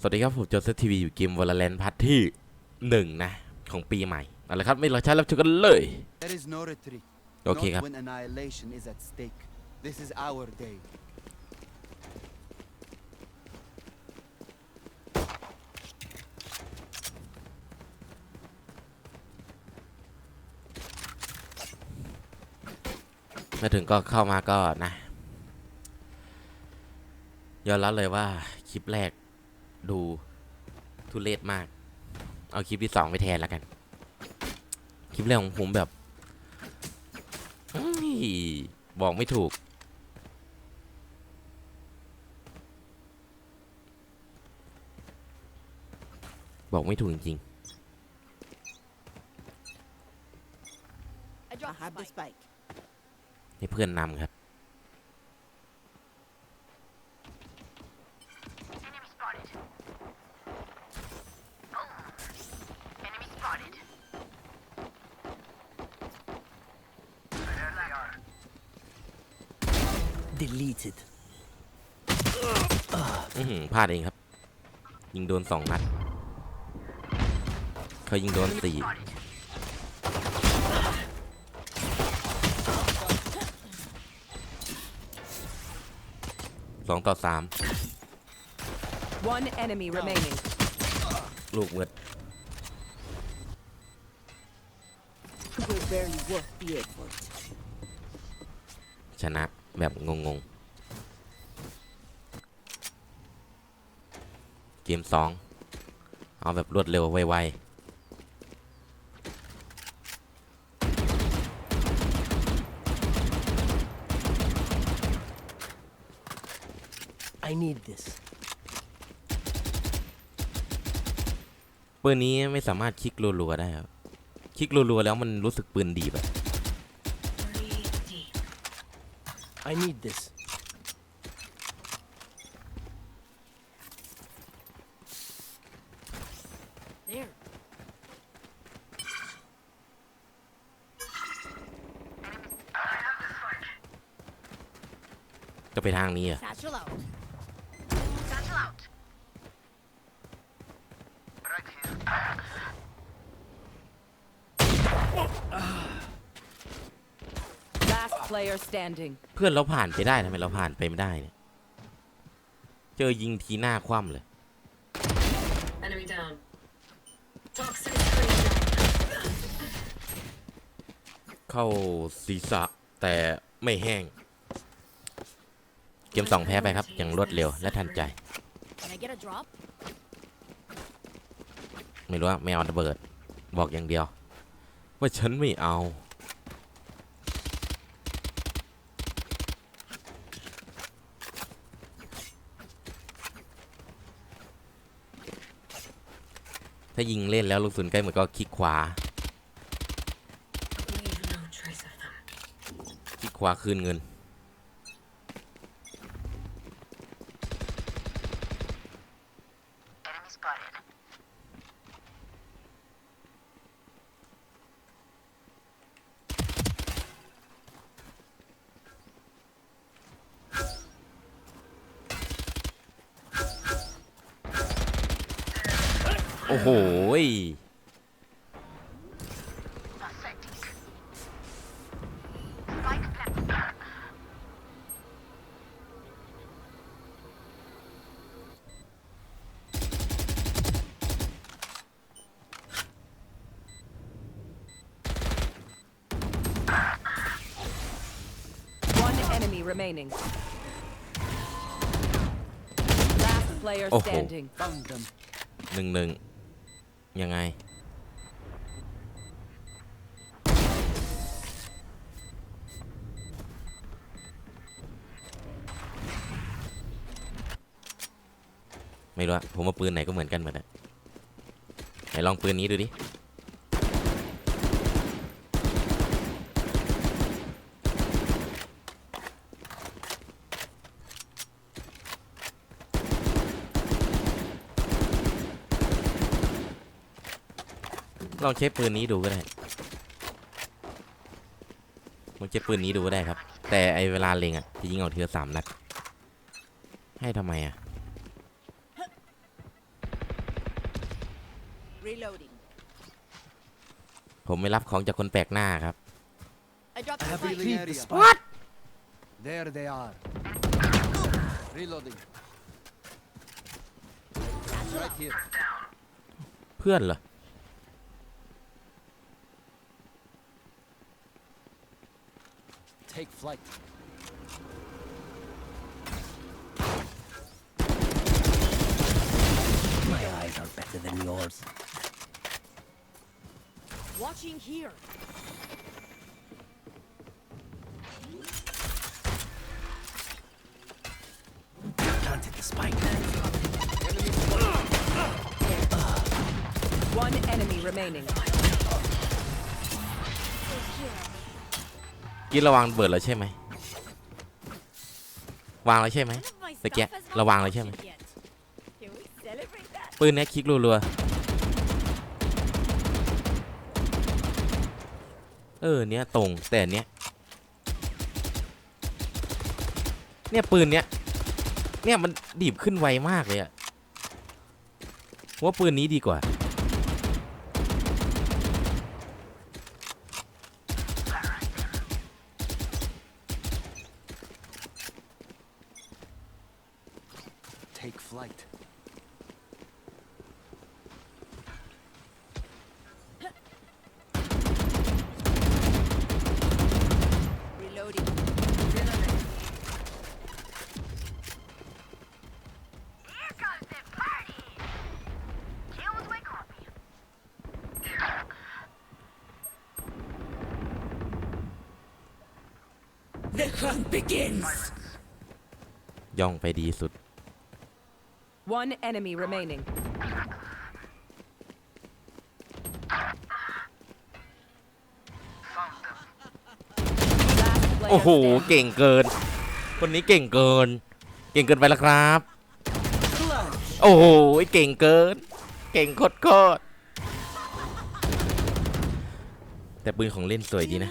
สวัสดีครับ ผมโจเซฟทีวีอยู่เกมวอลเลนพัทที่หนึ่งนะ ของปีใหม่เอาละครับไม่รอช้ารับชมกันเลย There is no retreat. โอเคครับ Not when annihilation is at stake. This is our day. มาถึงก็เข้ามาก็นะยอมรับเลยว่าคลิปแรก ดูทุเรศมาก เอาคลิปที่สองไปแทนแล้วกัน คลิปแรกของผมแบบอื้อบอกไม่ถูก บอกไม่ถูกจริง I dropped have the the spike. ๆให้เพื่อนนำครับ พลาดเองครับ ยิงโดนสองนัดเขายิงโดนสี่สองต่อสาม One enemy remaining. ลูกเมืด We're barely worth the effort. ชนะแบบงงๆ เกมสองเอาแบบรวดเร็วไว I need this. ๆปืนนี้ไม่สามารถคลิกรัวๆได้ครับ คลิกรัวๆแล้วมันรู้สึกปืนดีแบบ I need this. ไปทางนี้เหรอะ Satchel out. ล Last player standing. เพื่อนเราผ่านไปได้ทำไมเราผ่านไปไม่ได้เนี่ยเจอยิงทีหน้าคว่ำเลย Enemy down. Toxin screen down. เข้าศีรษะแต่ไม่แห้งเกมสองแพ้ไปครับอย่างรวดเร็วและทันใจ ไม่รู้ว่าไม่เอาระเบิด บอกอย่างเดียว ว่าฉันไม่เอาถ้ายิงเล่นแล้วลูกศูนย์ใกล้เหมือนก็คลิกขวา คลิกขวาคืนเงิน started. โอ้โห remaining. Last player Oh. standing. Found them. หนึ่งหนึ่งยังไง ไม่รู้อะผมว่าปืนไหนก็เหมือนกันหมดอะไหนลองปืนนี้ดูดิ ลองเช็คปืนนี้ดูก็ได้ลองเช็คปืนนี้ดูก็ได้ครับ แต่ไอเวลาเล็งอะจะยิงเอาทีละสามนัดให้ทำไมอะ Reloading. ผมไม่รับของจากคนแปลกหน้าครับ I dropped I the have spike. retrieved the spike. What? There they are. Reloading. Right here. เพื่อนเหรอ Take flight. My eyes are better than yours. Watching here. Planted the spike. One enemy remaining. กินระวังเบิดแล้วใช่ไหมวางแล้วใช่ไหม None of my Like, yeah, stuff has ระวัง not เลยใช่ไหม functioned yet. Can we celebrate that? ปืนเนี้ยคลิกรัวๆเออเนี้ยตรงแต่เนี้ยเนี่ยปืนเนี้ยเนี่ยมันดีบขึ้นไวมากเลยอะว่าปืนนี้ดีกว่า ไปดีสุด One enemy remaining. Last player โอ้โห standing. เก่งเกิน คนนี้เก่งเกิน เก่งเกินไปแล้วครับ โอ้โห เก่งเกิน เก่งโคตรโคตรแต่ปืนของเล่นสวยดีนะ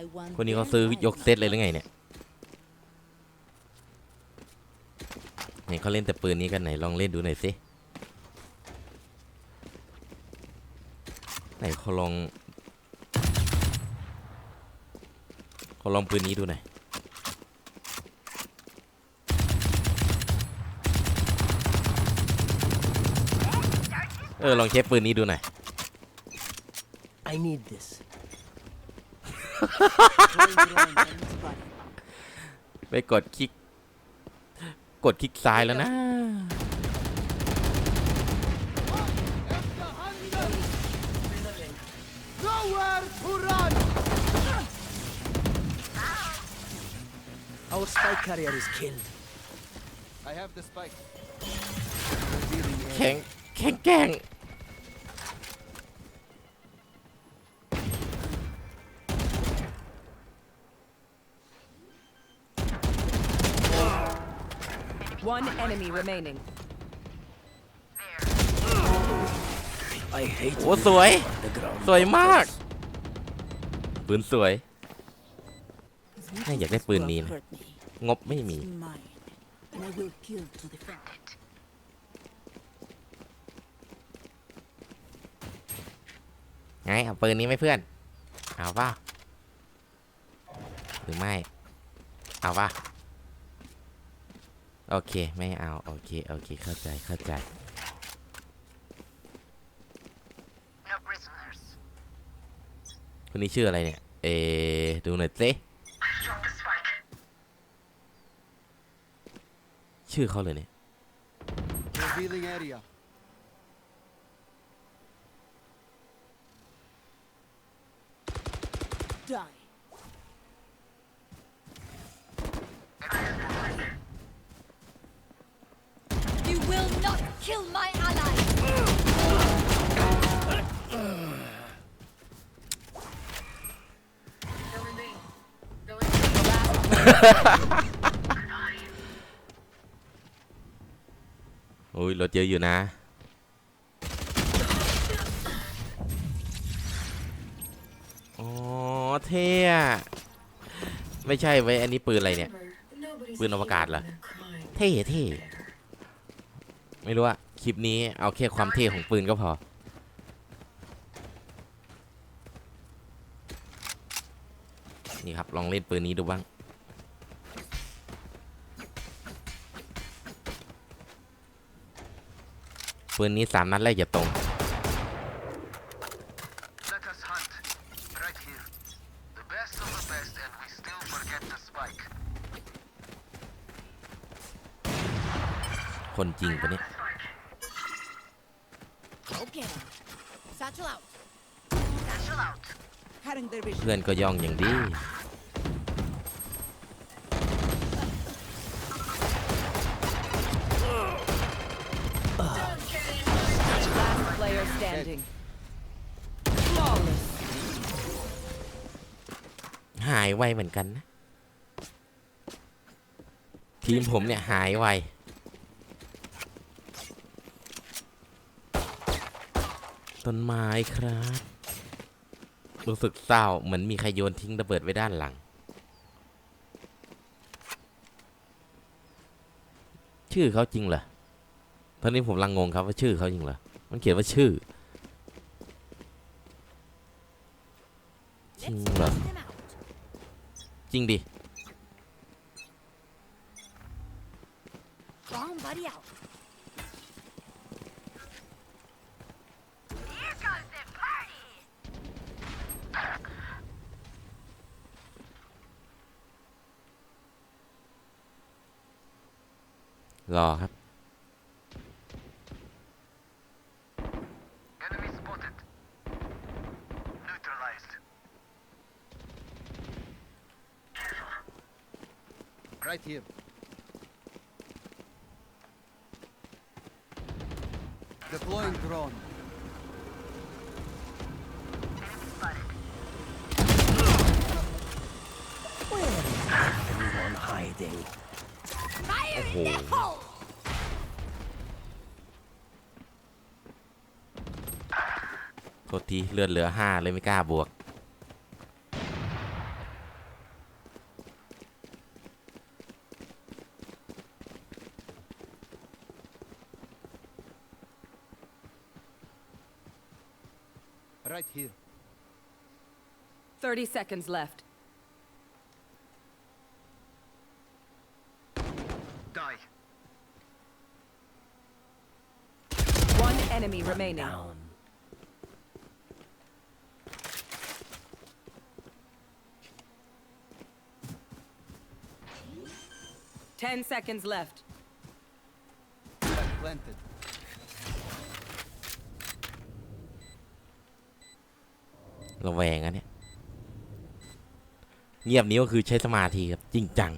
I want คนนี้เขา them ซื้อ all. ยกเซตเลยหรือไงเนี่ย หนเขาเล่นแต่ปืนนี้กันไหนลองเล่นดูหน่อยสิไหนเขาลองเขาลองปืนนี้ดูหน่อยเออลองเช็คปืนนี้ดูหน่อย I need this. ไปกดคลิก กดคลิกซ้ายแล้วนะ Nowhere to run! Our spike carrier is killed. I have the spike. Revealing area. แข็งแข็งแกร่ง One enemy remaining. I hate โอ้สวย the ground. สวยมาก ปืนสวย Hey, อยากได้ปืนนี้นะ Hurt me. งบไม่มี It's mine. And I will kill to defend it. ไงเอาปืนนี้ไหมเพื่อน เอาป่ะหรือไม่ เอาป่ะ โอเค ไม่เอา โอเค โอเค เข้าใจ เข้าใจ คนนี้ชื่ออะไรเนี่ย เอดูหน่อยสิ Drop the spike. ชื่อเขาเลยเนี่ย Kill my ally. อุ้ยรถเยอะอยู่นะ อ๋อ เท่ไม่ใช่ไว้ยอันนี้ปืนอะไรเนี่ย ปืนอวกาศเหรอ เท่เท่ ไม่รู้ว่าคลิปนี้เอาแค่ความเท่ของปืนก็พอ นี่ครับ ลองเล่นปืนนี้ดูบ้าง ปืนนี้สามนัดแรกอย่าตรง จริงปะเนี่ย Go get him. Satchel out. Cutting their vision. เพื่อนก็ย่องอย่างดี Last player standing. Flawless. หายไวเหมือนกันนะ ทีมผมเนี่ยหายไว ต้นไม้ครับ รู้สึกเศร้าเหมือนมีใครโยนทิ้งระเบิดไว้ด้านหลัง ชื่อเขาจริงเหรอตอนนี้ผมลังงงครับว่าชื่อเขาจริงเหรอมันเขียนว่าชื่อ จริงเหรอ จริงดิ Bomb buddy out. รอครับ Enemy spotted. Neutralized. Right here. Deploying drone. Anyone hiding? Fire in Oh. that hole. โทษทีเลือดเหลือห้าเลยไม่กล้าบวก 30 seconds left. Die. One enemy remaining. Down. Ten seconds left. Spike planted. ระแวงอะเนี่ย เงียบนี้ก็คือใช้สมาธิครับจริงจัง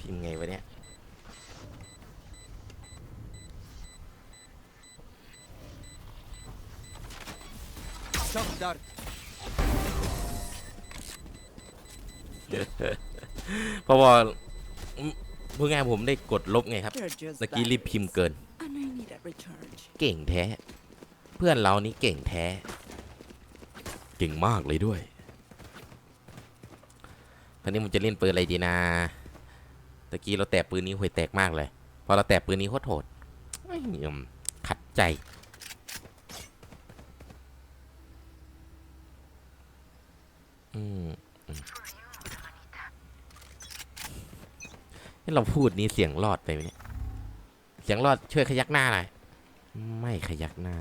พิมพ์ไงวะเนี่ย Shock dart. เพราะว่าอืมพูดง่ายๆผมได้กดลบไงครับ They're just ตะกี้รีบพิมพ์เกิน And I need a recharge. เก่งแท้ เพื่อนเรานี่เก่งแท้ เก่งมากเลยด้วยคราวนี้ผมจะเล่นปืนอะไรดีนะตะกี้เราแตะปืนนี้ห่วยแตกมากเลย พอเราแตะปืนนี้โคตรโหดไม่ยอมขัดใจอืม ที่เราพูดนี้เสียงรอดไปไหมเนี่ยเสียงรอดช่วยขยักหน้าหน่อยไม่ขยักหน้า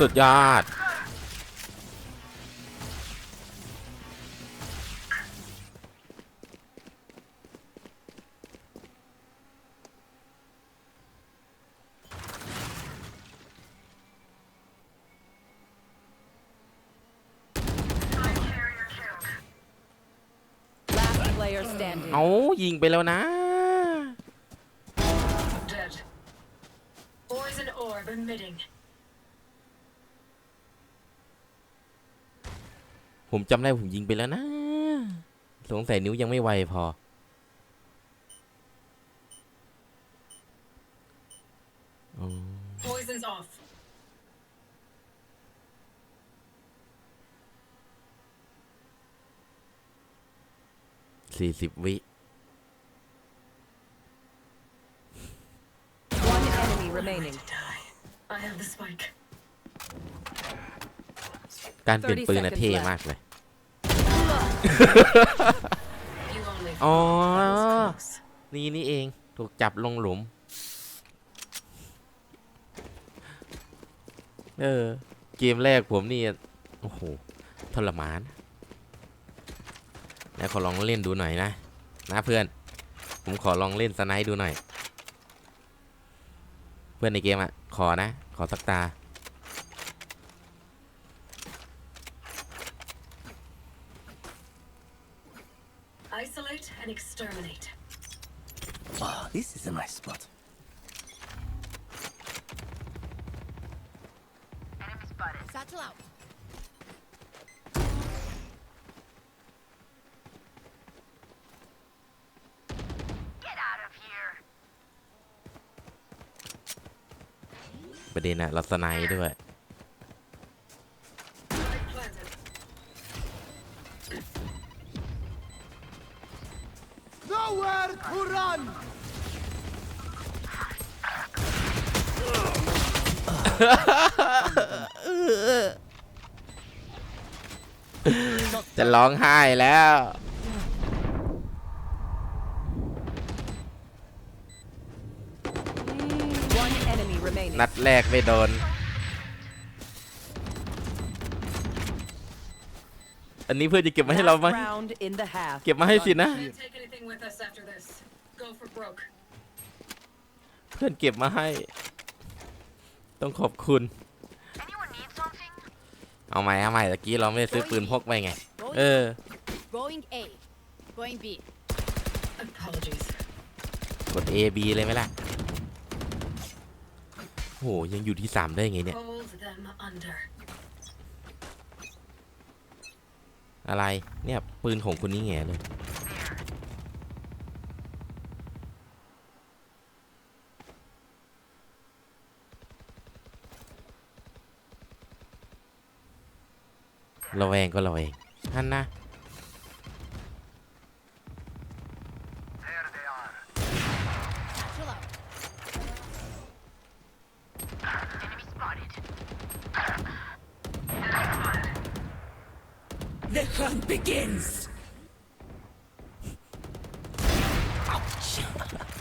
สุดยอด standing. เอายิงไปแล้วนะ Dead. Poison orb emitting. ผมจำได้ผมยิงไปแล้วนะ สงสัยนิ้วยังไม่ไวพออ๋อ Poison's off. สี่สิบวิ One enemy remaining. I have the spike. การเปลี่ยนปืนนะ30เท่ seconds left มากเลย You only Oh. fought those close. นี่นี่เองถูกจับลงหลุม เออ เกมแรกผมนี่ โอ้โห ทรมาน ไหนขอลองเล่นดูหน่อยนะ นะเพื่อน ผมขอลองเล่นสไนด์ดูหน่อย เพื่อนในเกมอะขอนะ ขอสักตา Isolate and exterminate. Oh, this is a nice spot. Satchel out. Get out of here. ประเด็นอะเราสไนด์ด้วย Spike planted. Nowhere to run! จะร้องไห้แล้ว One enemy remaining. นัดแรกไม่โดน อันนี้เพื่อนจะเก็บมาให้เราไหม Last round in the half. เก็บมาให้สินะ Can't take anything with us after this. Go for broke. เพื่อนเก็บมาให้ ต้องขอบคุณ Anyone need something? เอาใหม่เอาใหม่ตะกี้เราไม่ได้ซื้อปืนพกไปไง เออ Going A. Going B. Apologies. กด A B เลยไหมล่ะโหยังอยู่ที่3ได้ไงเนี่ย Hold them under. อะไรเนี่ยปืนของคุณนี่แง่เลยระแวงก็ระแวงฮันนะ There they are. Satchel out. Enemy spotted. The hunt begins. Last player standing.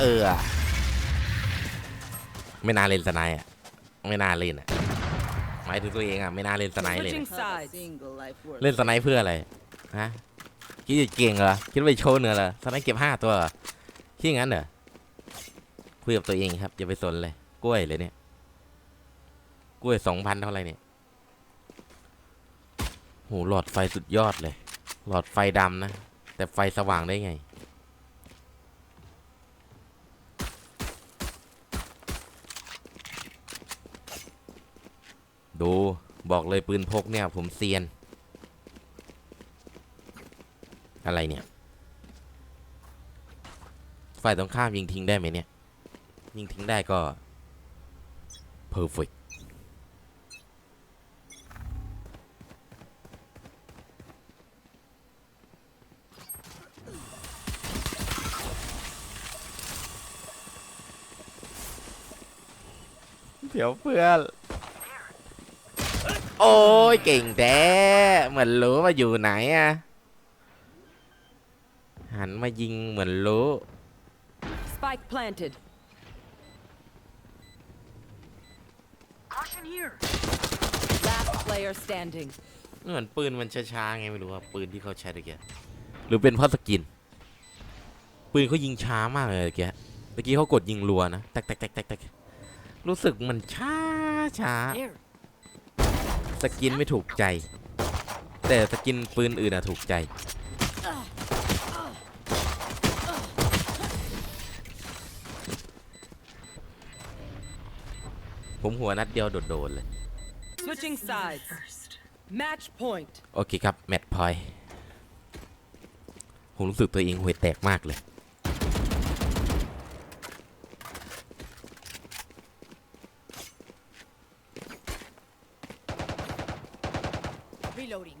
เออ ไม่น่าเล่นสไนด์อะไม่น่าเล่นอะหมายถึงตัวเองอะไม่น่าเล่นสไนด์เลย Switching นะ Not a sides. single life worth เล่นสไนด์เพื่ออะไรฮะคิดจะเก่งเหรอคิดว่าจะโชว์เหนือเหรอสไนด์เก็บห้าตัวเหรอคิดอย่างนั้นเหรอคุยกับตัวเองครับอย่าไปสนเลย กล้วยเลยเนี่ยกล้วยสองพันเท่าไหร่เนี่ยโหหลอดไฟสุดยอดเลย หลอดไฟดำนะ แต่ไฟสว่างได้ไง ดูบอกเลยปืนพกเนี่ย ผมเซียน อะไรเนี่ย ฝ่ายตรงข้ามยิงทิ้งได้ไหมเนี่ย ยิงทิ้งได้ก็ perfect เดี๋ยวเพื่อน โอ้ยเก่งแท้เหมือนรู้ว่าอยู่ไหนอะหันมายิงเหมือนรู้ Spike planted. Caution here. Last player standing. เหมือนปืนมันช้าๆไงไม่รู้ว่าปืนที่เขาใช้ตะเกียหรือเป็นเพราะสกิน ปืนเขายิงช้ามากเลยตะเกียตะกี้เขากดยิงรัวนะแตกแตกแตกแตกแตกรู้สึกมันช้าช้า There. สกินไม่ถูกใจ แต่สกินปืนอื่นอะถูกใจ ผมหัวนัดเดียวโดดๆเลย Switching sides. First. Match point. โอเคครับ แมตช์พอยต์ผมรู้สึกตัวเองห่วยแตกมากเลย Reloading. Reloading.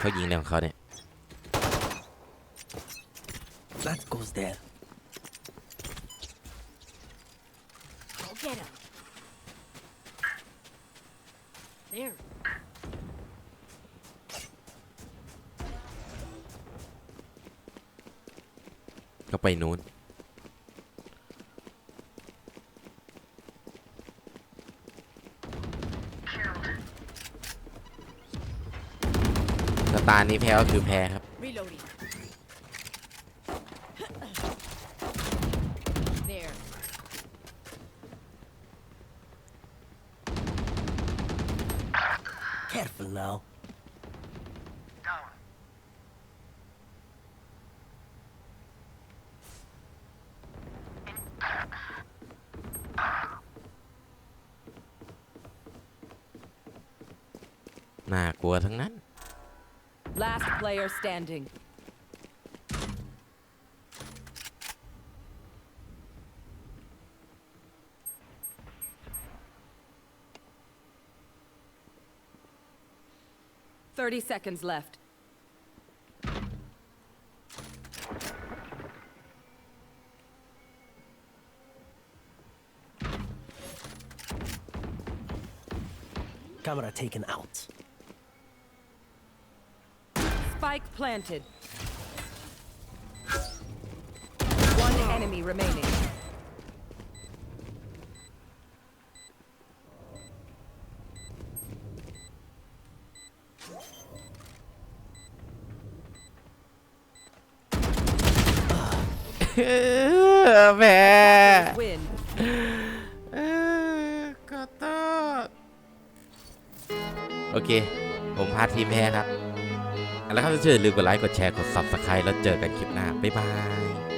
เขายิงอะไรของเขาเนี่ย That goes there. Go get him. There. ก็ไปนู้น ตาร์นี้แพ้ก็คือแพ้ครับ Reloading. there. Careful now. Down. น่ากลัวทั้งนั้น Last player standing. Thirty seconds left. Camera taken out. Spike planted. One enemy remaining. Uh, แพ้ Win. เออขอโทษโอเค ผมพาทีมแพ้ครับ แล้วครับเชิญลืมกดไลค์กดแชร์กด subscribe แล้วเจอกันคลิปหน้า บ๊ายบาย